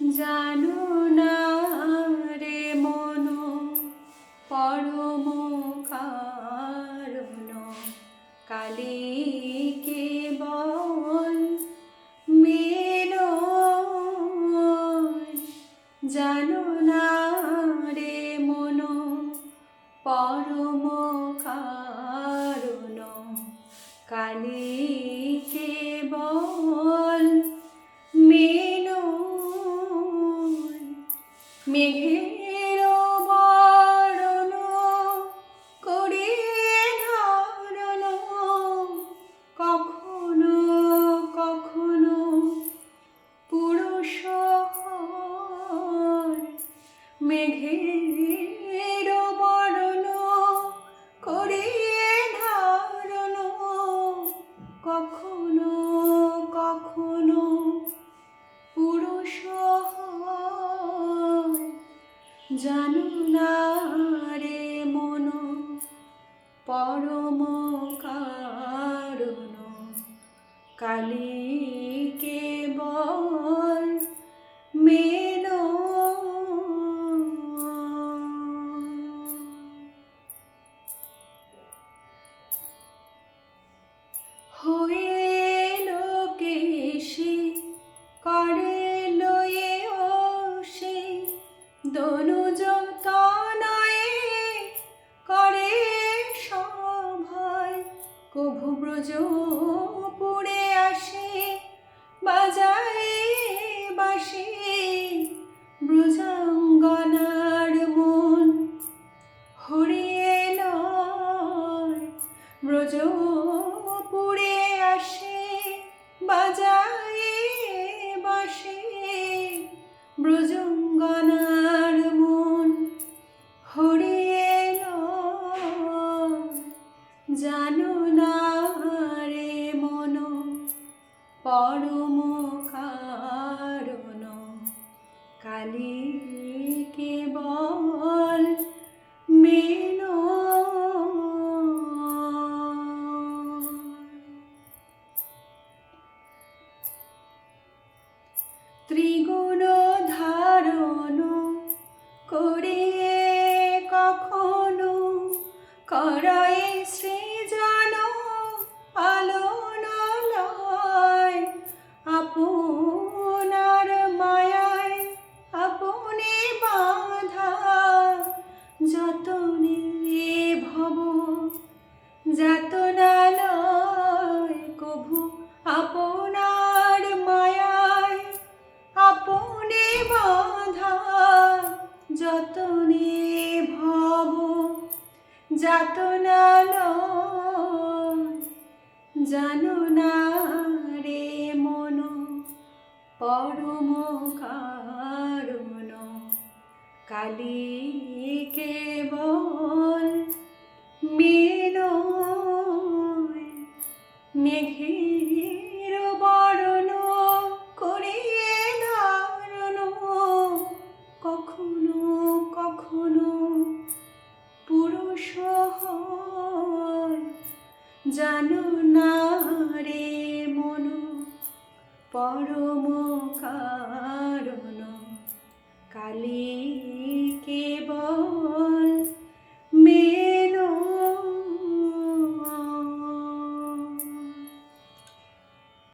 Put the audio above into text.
জানো না রে মন, পরম কারণ। কালী কেবল মেলো, জানো না রে মন, পরম কারণ। কালী কেবল me. here জানো না রে মন পরম কারণ। কালী ব্রজ পুড়ে আসে বাজায় বাসে ব্রজাঙ্গনার মন। হরিয়ে লয় ব্রজ পুড়ে আসে বাজায় পরম কারণ কালী কেবল মেলো। ত্রিগুণ ধারণ করে যতনে ভব, যাতনালয় কভু আপনার মায়ায়, আপনি বাধা যতনে ভব, যাতনালয় জানো না রে মন, পরম কারণ কালী কেবল হয় জানো না রে মন পরম কারণ। কালী কেবল